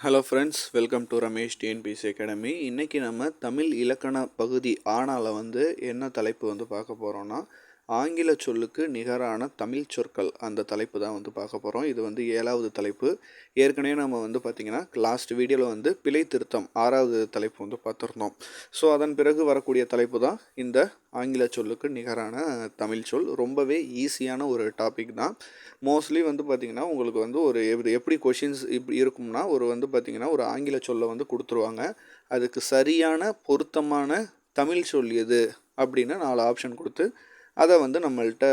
Hello friends welcome to Ramesh TNPSC academy இன்றைக்கி நம்ம தமிழ் இலக்கண பகுதி ஆனால் வந்து என்ன தலைப்பு வந்து பார்க்க போகிறோன்னா ஆங்கில சொல்லுக்கு நிகரான தமிழ் சொற்கள் அந்த தலைப்பு தான் வந்து பார்க்க போகிறோம் இது வந்து ஏழாவது தலைப்பு. ஏற்கனவே நம்ம வந்து பார்த்திங்கன்னா லாஸ்ட் வீடியோவில் வந்து பிழை திருத்தம் ஆறாவது தலைப்பு வந்து பார்த்துருந்தோம். ஸோ அதன் பிறகு வரக்கூடிய தலைப்பு தான் இந்த ஆங்கில சொல்லுக்கு நிகரான தமிழ் சொல். ரொம்பவே ஈஸியான ஒரு டாபிக் தான். மோஸ்ட்லி வந்து பார்த்திங்கன்னா உங்களுக்கு வந்து ஒரு எப்படி எப்படி கொஷின்ஸ் இப்படி இருக்கும்னா ஒரு வந்து பார்த்திங்கன்னா ஒரு ஆங்கில சொல்லை வந்து கொடுத்துருவாங்க. அதுக்கு சரியான பொருத்தமான தமிழ் சொல் எது? அப்படின்னு நாலு ஆப்ஷன் கொடுத்து அதை வந்து நம்மள்கிட்ட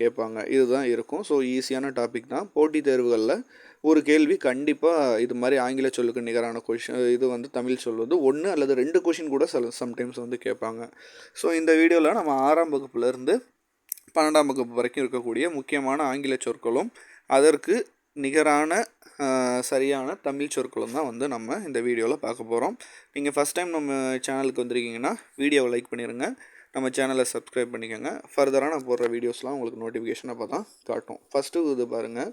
கேட்பாங்க. இதுதான் இருக்கும். ஸோ ஈஸியான டாபிக் தான். போட்டித் தேர்வுகளில் ஒரு கேள்வி கண்டிப்பாக இது மாதிரி ஆங்கில சொல்லுக்கு நிகரான கொஷின் இது வந்து தமிழ் சொல் வந்து ஒன்று அல்லது ரெண்டு கொஷின் கூட சில சம்டைம்ஸ் வந்து கேட்பாங்க. ஸோ இந்த வீடியோவில் நம்ம ஆறாம் வகுப்புலேருந்து பன்னெண்டாம் வகுப்பு வரைக்கும் இருக்கக்கூடிய முக்கியமான ஆங்கில சொற்களும் அதற்கு நிகரான சரியான தமிழ் சொற்களும் தான் வந்து நம்ம இந்த வீடியோவில் பார்க்க போகிறோம் நீங்கள் ஃபஸ்ட் டைம் நம்ம சேனலுக்கு வந்திருக்கீங்கன்னா வீடியோவை லைக் பண்ணிடுங்க நம்ம சேனலை சப்ஸ்கிரைப் பண்ணிக்கோங்க. ஃபர்தராக நான் போடுற வீடியோஸ்லாம் உங்களுக்கு நோட்டிஃபிகேஷன் அப்போ தான் காட்டும் ஃபஸ்ட்டு இது பாருங்கள்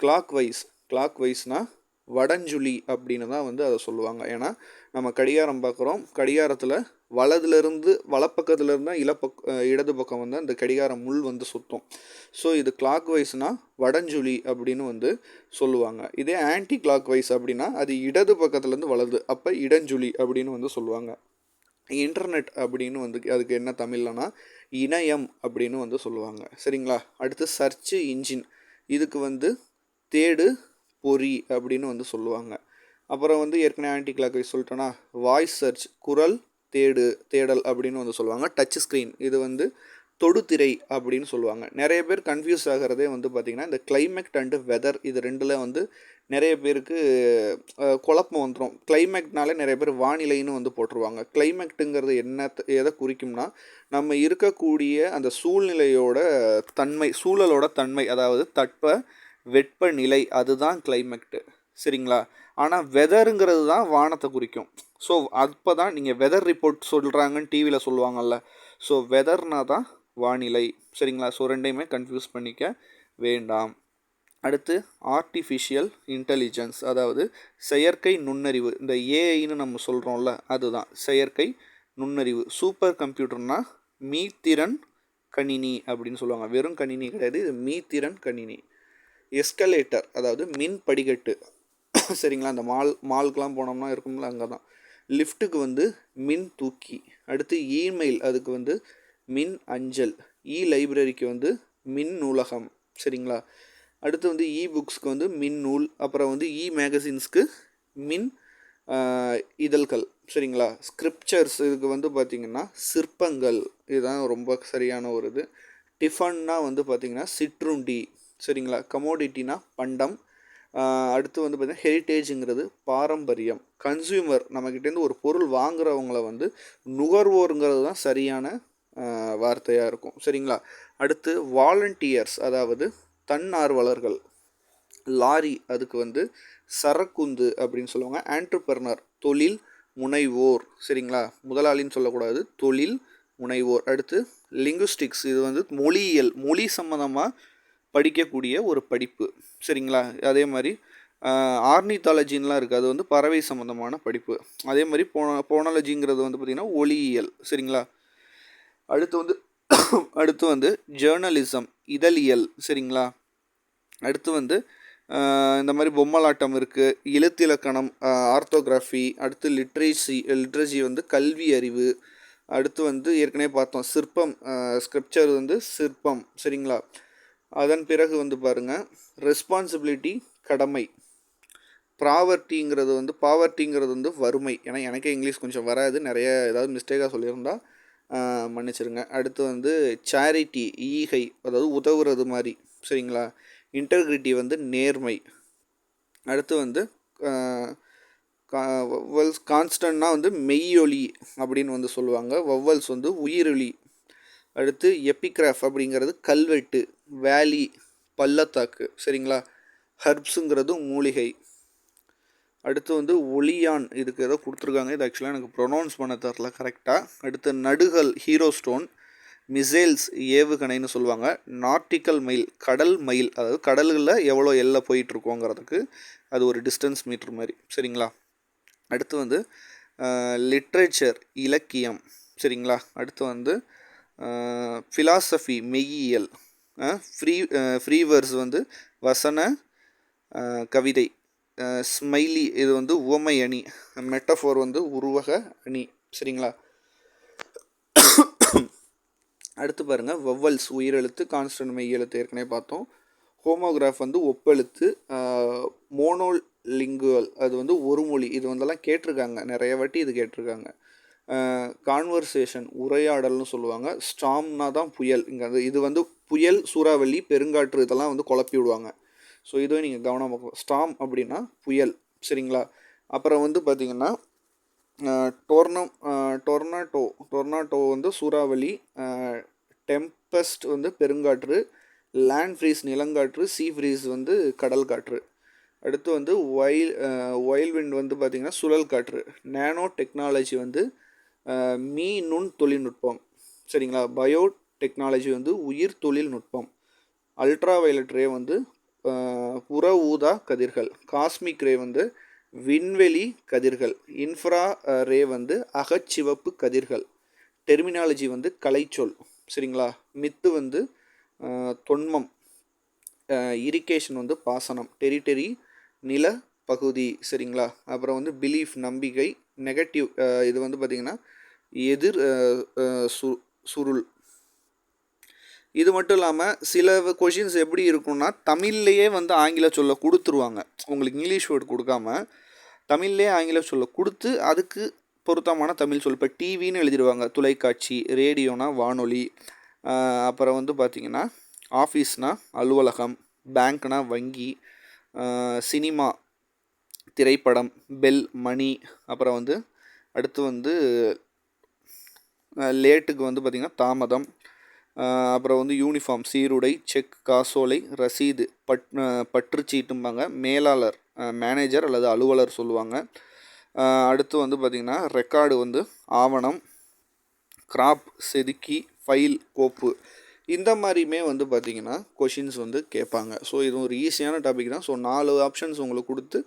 கிளாக் வைஸ் கிளாக் வைஸ்னால் வடஞ்சுழி அப்படின்னு தான் வந்து அதை சொல்லுவாங்க. ஏன்னா நம்ம கடிகாரம் பார்க்குறோம். கடிகாரத்தில் வலதுலேருந்து வலப்பக்கத்துலேருந்து தான் இலப்பக் இடது பக்கம் வந்து அந்த கடிகாரம் முள் வந்து சுற்றும் ஸோ இது கிளாக் வைஸ்னால் வடஞ்சுழி அப்படின்னு வந்து சொல்லுவாங்க. இதே ஆன்டி கிளாக் வைஸ் அப்படின்னா அது இடது பக்கத்துலேருந்து வலது அப்போ இடஞ்சுழி அப்படின்னு வந்து சொல்லுவாங்க. இன்டர்நெட் அப்படின்னு வந்து அதுக்கு என்ன தமிழ்லனா இணையம் அப்படின்னு வந்து சொல்லுவாங்க. சரிங்களா? அடுத்து சர்ச்சு இன்ஜின் இதுக்கு வந்து தேடு பொறி அப்படின்னு வந்து சொல்லுவாங்க. அப்புறம் வந்து ஏற்கனவே ஆன்டி கிளாக்கை சொல்லிட்டோன்னா வாய்ஸ் சர்ச் குரல் தேடு தேடல் அப்படின்னு வந்து சொல்லுவாங்க. டச் ஸ்க்ரீன் இது வந்து தொடுதிரை அப்படின்னு சொல்லுவாங்க. நிறைய பேர் கன்ஃபியூஸ் ஆகிறதே வந்து பார்த்திங்கன்னா இந்த கிளைமேட் அண்டு வெதர் இது ரெண்டில் வந்து நிறைய பேருக்கு குழப்பம் வந்துடும் கிளைமேட்னாலே நிறைய பேர் வானிலைன்னு வந்து போட்டுருவாங்க. கிளைமேக்ட்டுங்கிறது என்ன எதை குறிக்கும்னா நம்ம இருக்கக்கூடிய அந்த சூழ்நிலையோட தன்மை சூழலோட தன்மை அதாவது தட்ப வெப்பநிலை அதுதான் கிளைமேக்ட்டு சரிங்களா? ஆனால் வெதருங்கிறது தான் வானத்தை குறிக்கும். ஸோ அப்போ தான் நீங்கள் வெதர் ரிப்போர்ட் சொல்கிறாங்கன்னு டிவியில் சொல்லுவாங்கல்ல. ஸோ வெதர்னா தான் வானிலை சரிங்களா? ஸோ ரெண்டையுமே கன்ஃபியூஸ் பண்ணிக்க வேண்டாம். அடுத்து ஆர்டிஃபிஷியல் இன்டெலிஜென்ஸ் அதாவது செயற்கை நுண்ணறிவு. இந்த ஏஐன்னு நம்ம சொல்கிறோம்ல அதுதான். செயற்கை நுண்ணறிவு. சூப்பர் கம்ப்யூட்டர்னால் மீத்திறன் கணினி அப்படின்னு சொல்லுவாங்க. வெறும் கணினி கிடையாது இது மீத்திறன் கணினி. எஸ்கலேட்டர் அதாவது மின் படிக்கட்டு சரிங்களா? அந்த மால் மால்க்கெலாம் போனோம்னா இருக்கும்ல அங்கே தான் லிஃப்ட்டுக்கு வந்து மின் தூக்கி அடுத்து இமெயில் அதுக்கு வந்து மின் அஞ்சல் இ லைப்ரரிக்கு வந்து மின் நூலகம் சரிங்களா? அடுத்து வந்து இ புக்ஸ்க்கு வந்து மின் நூல் அப்புறம் வந்து இ மேகசின்ஸ்க்கு மின் இதழ்கள் சரிங்களா? ஸ்கிரிப்சர்ஸ் இதுக்கு வந்து பார்த்திங்கன்னா சிற்பங்கள் இதுதான் ரொம்ப சரியான ஒரு இது. டிஃபன்னா வந்து பார்த்திங்கன்னா சிற்றுண்டி சரிங்களா? கமோடிட்டினா பண்டம். அடுத்து வந்து பார்த்திங்கன்னா ஹெரிட்டேஜுங்கிறது பாரம்பரியம். கன்சியூமர் நம்மக்கிட்டேருந்து ஒரு பொருள் வாங்குறவங்கள வந்து நுகர்வோருங்கிறது தான் சரியான வார்த்தையாக இருக்கும். சரிங்களா? அடுத்து வாலண்டியர்ஸ் அதாவது தன்னார்வலர்கள் லாரி அதுக்கு வந்து சரக்குந்து அப்படின்னு சொல்லுவாங்க. ஆண்டர்பர்னர் தொழில் முனைவோர். சரிங்களா? முதலாளின்னு சொல்லக்கூடாது. தொழில் முனைவோர். அடுத்து லிங்குஸ்டிக்ஸ் இது வந்து மொழியியல் மொழி சம்மந்தமாக படிக்கக்கூடிய ஒரு படிப்பு. சரிங்களா? அதே மாதிரி ஆர்னித்தாலஜின்லாம் இருக்குது அது வந்து பறவை சம்மந்தமான படிப்பு. அதே மாதிரி போன போனாலஜிங்கிறது வந்து பார்த்திங்கன்னா ஒளியியல். சரிங்களா? அடுத்து வந்து அடுத்து வந்து ஜேர்னலிசம் இதழியல் சரிங்களா? அடுத்து வந்து இந்த மாதிரி பொம்மலாட்டம் இருக்குது எழுத்திலக்கணம் ஆர்த்தோகிராஃபி அடுத்து லிட்ரேசி லிட்ரேசி வந்து கல்வி அறிவு அடுத்து வந்து ஏற்கனவே பார்த்தோம் சிற்பம் ஸ்கிரிப்சர் வந்து சிற்பம் சரிங்களா? அதன் பிறகு வந்து பாருங்கள் ரெஸ்பான்சிபிலிட்டி கடமை. ப்ராவர்ட்டிங்கிறது வந்து பாவர்ட்டிங்கிறது வந்து வறுமை. ஏன்னா எனக்கே இங்கிலீஷ் கொஞ்சம் வராது நிறைய ஏதாவது மிஸ்டேக்காக சொல்லியிருந்தால் மன்னிச்சிருங்க. அடுத்து வந்து சேரிட்டி ஈகை அதாவது உதவுறது மாதிரி. சரிங்களா? இன்டர்கிரிட்டி வந்து நேர்மை. அடுத்து வந்து வவ்வல்ஸ் கான்ஸ்டன்ட்னா வந்து மெய்யொலி அப்படின்னு வந்து சொல்லுவாங்க. வவ்வல்ஸ் வந்து உயிரொலி. அடுத்து எப்பிகிராஃப் அப்படிங்கிறது கல்வெட்டு வேலி பள்ளத்தாக்கு. சரிங்களா? ஹர்ப்ஸுங்கிறது மூலிகை. அடுத்து வந்து ஒளியான் இதுக்கு ஏதோ கொடுத்துருக்காங்க. இது ஆக்சுவலாக எனக்கு ப்ரொனவுன்ஸ் பண்ண தரல கரெக்டாக அடுத்து நடுகள் ஹீரோ ஸ்டோன் மிசைல்ஸ் ஏவுகணைன்னு சொல்லுவாங்க. நாட்டிக்கல் மைல் கடல் மைல் அதாவது கடல்களில் எவ்வளோ எல்லை போயிட்டுருக்கோங்கிறதுக்கு அது ஒரு டிஸ்டன்ஸ் மீட்ரு மாதிரி. சரிங்களா? அடுத்து வந்து லிட்ரேச்சர் இலக்கியம். சரிங்களா? அடுத்து வந்து ஃபிலாசபி மெய்யியல். ஃப்ரீ ஃப்ரீவர்ஸ் வந்து வசன கவிதை. ஸ்மைலி இது வந்து உவமை அணி. மெட்டஃபோர் வந்து உருவக அணி. சரிங்களா? அடுத்து பாருங்கள் வவ்வல்ஸ் உயிரெழுத்து கான்ஸ்டன்ட் மெய்யெழுத்து ஏற்கனவே பார்த்தோம். ஹோமோகிராஃப் வந்து ஒப்பெழுத்து மோனோல் லிங்குவல் அது வந்து ஒரு மொழி. இது வந்தெல்லாம் கேட்டிருக்காங்க. நிறைய வாட்டி இது கேட்டிருக்காங்க. கான்வர்சேஷன் உரையாடல்னு சொல்லுவாங்க. ஸ்டாம்னா தான் புயல். இங்கே அது இது வந்து புயல் சூறாவளி பெருங்காற்று இதெல்லாம் வந்து குழப்பி விடுவாங்க. ஸோ இதுவே நீங்கள் கவனமாக ஸ்டாம் அப்படின்னா புயல் சரிங்களா? அப்புறம் வந்து பார்த்திங்கன்னா டோர்னம் டொர்னாட்டோ டொர்னாட்டோ வந்து சூறாவளி டெம்பஸ்ட் வந்து பெருங்காற்று லேண்ட் ஃப்ரீஸ் நிலங்காற்று சீ ஃப்ரீஸ் வந்து கடல் காற்று அடுத்து வந்து ஒயில் ஒயில் விண்ட் வந்து பார்த்திங்கன்னா சுழல் காற்று நேனோ டெக்னாலஜி வந்து மீ நுண் தொழில்நுட்பம் சரிங்களா? பயோ டெக்னாலஜி வந்து உயிர் தொழில்நுட்பம். அல்ட்ரா வயலட் ரே வந்து புற ஊதா கதிர்கள் காஸ்மிக் ரே வந்து விண்வெளி கதிர்கள் இன்ஃப்ரா ரே வந்து அகச்சிவப்பு கதிர்கள். டெர்மினாலஜி வந்து கலைச்சொல் சரிங்களா? மித்து வந்து தொன்மம் இரிகேஷன் வந்து பாசனம் டெரிட்டரி நில பகுதி சரிங்களா? அப்புறம் வந்து பிலீஃப் நம்பிக்கை நெகட்டிவ் இது வந்து பார்த்திங்கன்னா எதிர் சு சுருள் இது மட்டும் இல்லாமல் சில கொஷின்ஸ் எப்படி இருக்கும்னா தமிழ்லேயே வந்து ஆங்கில சொல்ல கொடுத்துருவாங்க. உங்களுக்கு இங்கிலீஷ் வேர்டு கொடுக்காம தமிழ்லேயே ஆங்கில சொல்ல கொடுத்து அதுக்கு பொருத்தமான தமிழ் சொல். இப்போ டிவின்னு எழுதிடுவாங்க. தொலைக்காட்சி ரேடியோனா வானொலி அப்புறம் வந்து பார்த்திங்கன்னா ஆஃபீஸ்னா அலுவலகம் பேங்க்னா வங்கி சினிமா திரைப்படம் பெல் மணி அப்புறம் வந்து அடுத்து வந்து லேட்டுக்கு வந்து பார்த்திங்கன்னா தாமதம் அப்புறம் வந்து யூனிஃபார்ம் சீருடை செக் காசோலை ரசீது பட் பற்றுச்சீட்டும்பாங்க மேலாளர் மேனேஜர் அல்லது அலுவலர் சொல்லுவாங்க. அடுத்து வந்து பார்த்திங்கன்னா ரெக்கார்டு வந்து ஆவணம் கிராப் செதுக்கி ஃபைல் கோப்பு. இந்த மாதிரியுமே வந்து பார்த்திங்கன்னா கொஷின்ஸ் வந்து கேட்பாங்க. ஸோ இது ஒரு ஈஸியான டாபிக் தான். ஸோ நாலு ஆப்ஷன்ஸ் உங்களுக்கு கொடுத்து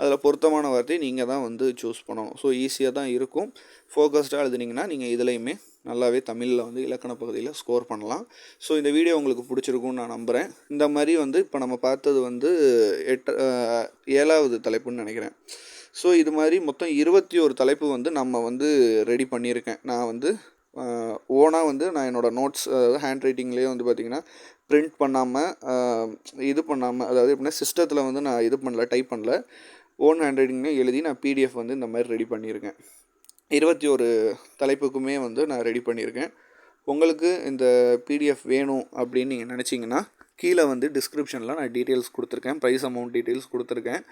அதில் பொருத்தமான வார்த்தையை நீங்கள் தான் வந்து சூஸ் பண்ணணும். ஸோ ஈஸியாக தான் இருக்கும். ஃபோக்கஸ்டாக எழுதுனீங்கன்னா நீங்கள் இதுலேயுமே நல்லாவே தமிழில் வந்து இலக்கண பகுதியில் ஸ்கோர் பண்ணலாம். ஸோ இந்த வீடியோ உங்களுக்கு பிடிச்சிருக்கும்னு நான் நம்புகிறேன் இந்த மாதிரி வந்து இப்போ நம்ம பார்த்தது வந்து எட்டு ஏழாவது தலைப்புன்னு நினைக்கிறேன். ஸோ இது மாதிரி மொத்தம் இருபத்தி ஒரு தலைப்பு வந்து நம்ம வந்து ரெடி பண்ணியிருக்கேன். நான் வந்து ஓனாக வந்து நான் என்னோடய நோட்ஸ் அதாவது ஹேண்ட் ரைட்டிங்லேயே வந்து பார்த்திங்கன்னா ப்ரிண்ட் பண்ணாமல் இது பண்ணாமல் அதாவது எப்படின்னா சிஸ்டத்தில் வந்து நான் இது பண்ணல டைப் பண்ணல. ஓன் ஹேண்ட் ரைட்டிங்லேயே எழுதி நான் பிடிஎஃப் வந்து இந்த மாதிரி ரெடி பண்ணியிருக்கேன். இருபத்தி ஒரு தலைப்புக்குமே வந்து நான் ரெடி பண்ணியிருக்கேன். உங்களுக்கு இந்த பிடிஎஃப் வேணும் அப்படின்னு நீங்கள் நினச்சிங்கன்னா கீழே வந்து டிஸ்கிரிப்ஷனில் நான் டீட்டெயில்ஸ் கொடுத்துருக்கேன். ப்ரைஸ் அமௌண்ட் டீட்டெயில்ஸ் கொடுத்துருக்கேன்.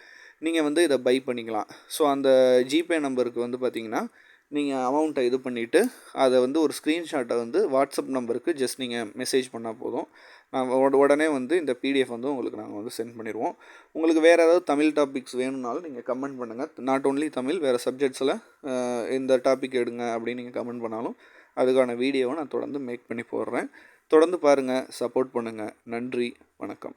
நீங்கள் வந்து இதை பை பண்ணிக்கலாம். ஸோ அந்த ஜிபே நம்பருக்கு வந்து பார்த்திங்கன்னா நீங்கள் அமௌண்ட்டை இது பண்ணிவிட்டு அதை வந்து ஒரு ஸ்க்ரீன்ஷாட்டை வந்து வாட்ஸ்அப் நம்பருக்கு ஜஸ்ட் நீங்கள் மெசேஜ் பண்ணால் போதும். உடனே வந்து இந்த பிடிஎஃப் வந்து உங்களுக்கு நாங்கள் வந்து சென்ட் பண்ணிடுவோம் உங்களுக்கு வேறு ஏதாவது தமிழ் டாபிக்ஸ் வேணும்னாலும் நீங்கள் கமெண்ட் பண்ணுங்கள் நாட் ஓன்லி தமிழ் வேறு சப்ஜெக்ட்ஸில் இந்த டாபிக் எடுங்க அப்படின்னு நீங்கள் கமெண்ட் பண்ணாலும் அதுக்கான வீடியோவை நான் தொடர்ந்து மேக் பண்ணி போடுறேன். தொடர்ந்து பாருங்கள் சப்போர்ட் பண்ணுங்கள் நன்றி வணக்கம்.